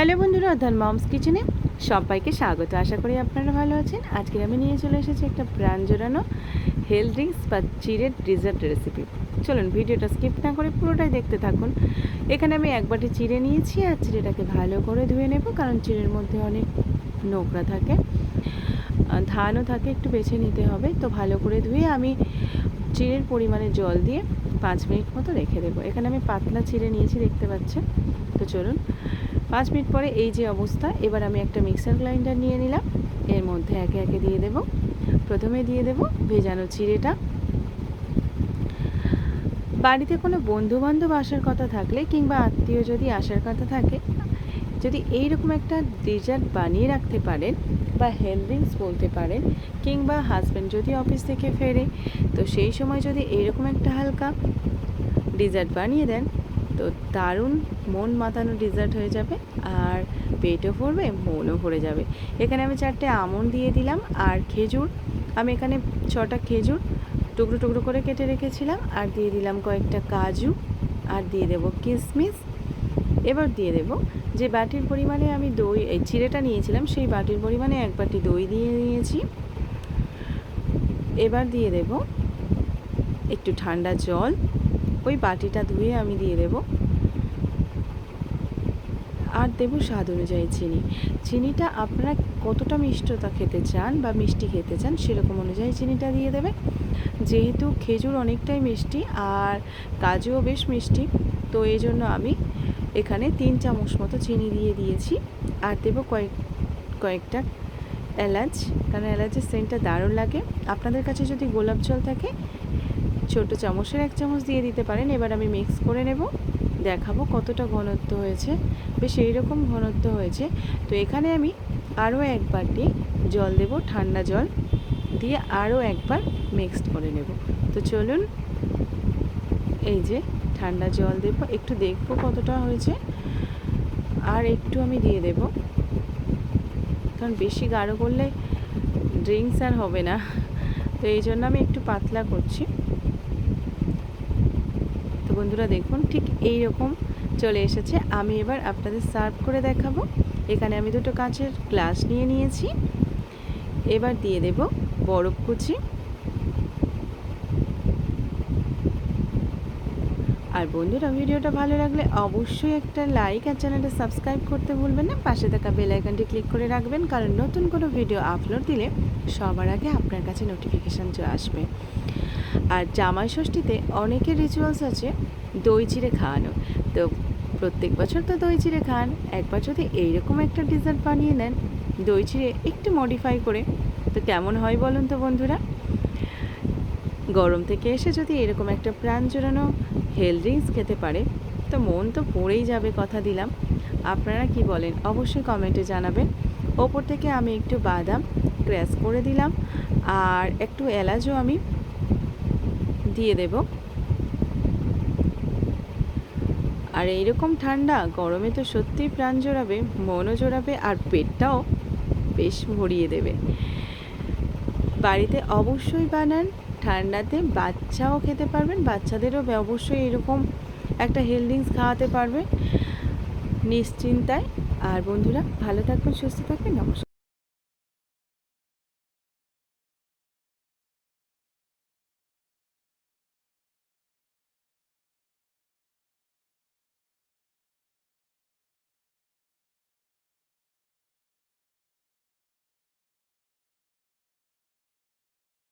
Hello বন্ধুরা অর্ধান moms কিচেনে সবাইকে স্বাগত। আশা করি আপনারা ভালো আছেন। আজকে আমি নিয়ে চলে এসেছি একটা প্রাণ জোড়ানো হেলথ ড্রিঙ্কস বা চিড়ের ডিজার্ট রেসিপি চলুন ভিডিওটা স্কিপ না করে পুরোটাই দেখতে থাকুন। এখানে আমি এক বাটি চিড়ে নিয়েছি আর চিড়েটাকে ভালো করে ধুয়ে নেব কারণ চিড়ের মধ্যে অনেক নোংরা থাকে। ধানও থাকে, একটু বেছে নিতে হবে। তো ভালো করে ধুয়ে আমি চিড়ের পরিমাণে জল দিয়ে পাঁচ মিনিট মতো রেখে দেবো। এখানে আমি পাতলা চিড়ে নিয়েছি, দেখতে পাচ্ছেন? তো চলুন পাঁচ মিনিট পরে এই যে অবস্থা, এবার আমি একটা মিক্সার গ্রাইন্ডার নিয়ে নিলাম। এর মধ্যে একে একে দিয়ে দেব। প্রথমে দিয়ে দেব ভেজানো চিড়েটা। বাড়িতে কোনো বন্ধু বান্ধব আসার কথা থাকলে কিংবা আত্মীয় যদি আসার কথা থাকে, যদি এইরকম একটা ডেজার্ট বানিয়ে রাখতে পারেন বা ড্রিঙ্কস বলতে পারেন, কিংবা হাজব্যান্ড যদি অফিস থেকে ফেরে, তো সেই সময় যদি এইরকম একটা হালকা ডেজার্ট বানিয়ে দেন তো দারুণ, মন মাতানো ডেজার্ট হয়ে যাবে আর পেটও ভরবে, মনও ভরে যাবে। এখানে আমি চারটে আমন্ড দিয়ে দিলাম আর খেজুর। আমি এখানে ছটা খেজুর টুকরো টুকরো করে কেটে রেখেছিলাম আর দিয়ে দিলাম কয়েকটা কাজু আর দিয়ে দেব কিশমিশ এবার দিয়ে দেব যে বাটির পরিমাণে আমি দই, এই চিড়েটা নিয়েছিলাম সেই বাটির পরিমাণে এক বাটি দই দিয়ে নিয়েছি। এবার দিয়ে দেব একটু ঠান্ডা জল। ওই বাটিটা ধুয়ে আমি দিয়ে দেব। আর দেব স্বাদ অনুযায়ী চিনি। চিনিটা আপনারা কতটা মিষ্টতা খেতে চান বা মিষ্টি খেতে চান সেরকম অনুযায়ী চিনিটা দিয়ে দেবে। যেহেতু খেজুর অনেকটাই মিষ্টি আর কাজুও বেশ মিষ্টি, তো এই জন্য আমি এখানে তিন চামচ মতো চিনি দিয়ে দিয়েছি। আর দেবো কয়েক, কয়েকটা এলাচ, কারণ এলাচের সেন্টটা দারুণ লাগে। আপনাদের কাছে যদি গোলাপ জল থাকে ছোট চামচের এক চামচ দিয়ে দিতে পারেন। এবার আমি মিক্স করে নেব। দেখাবো কতটা ঘনত্ব হয়েছে। বেশ এইরকম ঘনত্ব হয়েছে। তো এখানে আমি আরও এক বাটি জল দেব, ঠান্ডা জল দিয়ে আরও একবার মিক্সড করে নেব। তো চলুন এই যে ঠান্ডা জল দেবো, একটু দেখব কতটা হয়েছে। আর একটু আমি দিয়ে দেব। কারণ বেশি গাঢ় করলে ড্রিঙ্কস আর হবে না। তো এই জন্য আমি একটু পাতলা করছি। বন্ধুরা দেখুন, ঠিক এই রকম চলে এসেছে। আমি এবার আপনাদের সার্ভ করে দেখাবো। এখানে আমি দুটো কাঁচের গ্লাস নিয়ে নিয়েছি। এবার দিয়ে দেব বরফ কুচি আর বন্ধুরা, ভিডিওটা ভালো লাগলে অবশ্যই একটা লাইক আর চ্যানেলটা সাবস্ক্রাইব করতে ভুলবেন না। পাশে থাকা বেল আইকনটি ক্লিক করে রাখবেন, কারণ নতুন কোনো ভিডিও আপলোড দিলে সবার আগে আপনার কাছে নোটিফিকেশান চলে আসবে। আর জামাই ষষ্ঠীতে অনেকের রিচুয়ালস আছে, দই চিড়ে খাওয়ানো তো প্রত্যেক বছর তো দই চিড়ে খান, একবার যদি এইরকম একটা ডিজার্ট বানিয়ে নেন, দই চিড়ে একটু মডিফাই করে, তো কেমন হয় বলুন তো বন্ধুরা? গরম থেকে এসে যদি এরকম একটা প্রাণ জোড়ানো হেলথ ড্রিঙ্কস খেতে পারে, তো মন তো পড়েই যাবে কথা দিলাম। আপনারা কি বলেন, অবশ্যই কমেন্টে জানাবেন। ওপর থেকে আমি একটু বাদাম ক্র্যাশ করে দিলাম, আর একটু এলাচও আমি দিয়ে দেব। আর এইরকম ঠান্ডা, গরমে তো সত্যিই প্রাণ জোড়াবে, মনও জোড়াবে, আর পেটটাও বেশ ভরিয়ে দেবে। বাড়িতে অবশ্যই বানান, ঠান্ডাতে বাচ্চাও খেতে পারবেন, বাচ্চাদেরও অবশ্যই এরকম একটা হেলথ খাওয়াতে পারবে নিশ্চিন্তায়। আর বন্ধুরা, ভালো থাকবেন, সুস্থ থাকবেন, নমস্কার।